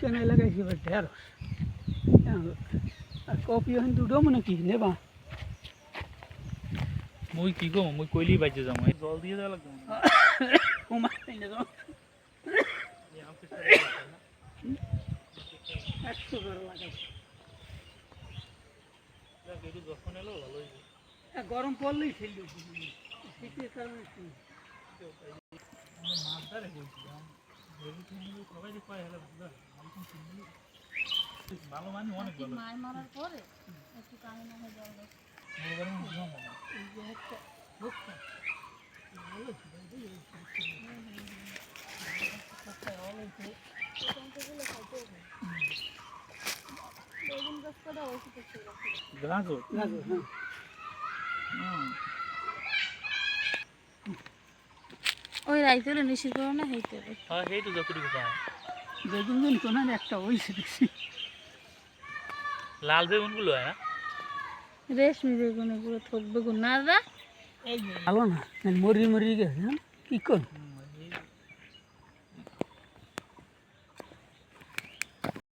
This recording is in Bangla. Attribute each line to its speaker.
Speaker 1: কেন লাগাইছি এবার ঢেঁড়স। আর কপি এখন দুটো মানে কি নেবা?
Speaker 2: মুই কি কম মুই কইলি বাইজে যাম এই জল দিয়ে দেওয়া লাগবে
Speaker 1: কমাই না তো একশো করে লাগাইছি আর গরম পড়লেই ফেললি শীতের কারণে
Speaker 2: ভালো হয়। মানে অনেক ভালো
Speaker 3: মারার পরে একটু কানে না হয়ে জল দেয়।
Speaker 2: বড় বড় মাছ দিলাম না।
Speaker 1: এই যে একটা লোকটা, ভালো ছিল, এই যে একটা ভালো ছিল।
Speaker 3: এরকম তো গুলো খাইতে হবে। বেগুন গাছ কটা ওষুধ একটু রাখি।
Speaker 2: গাজর
Speaker 1: গাজর, হ্যাঁ।
Speaker 2: হুম।
Speaker 3: ওই রাইতে হলে নিশির করো না হেইতে
Speaker 2: হ্যাঁ এই তো যতটুকু পায়।
Speaker 1: বেগুন দিন তো না একটা হয়েছে দেখছি
Speaker 2: লাল বেগুনগুলো হয়? না
Speaker 3: রেশমি বেগুন এগুলো থোক বেগুন না দা
Speaker 1: ভালো না মরি মরি গেছে হ্যাঁ? কি করব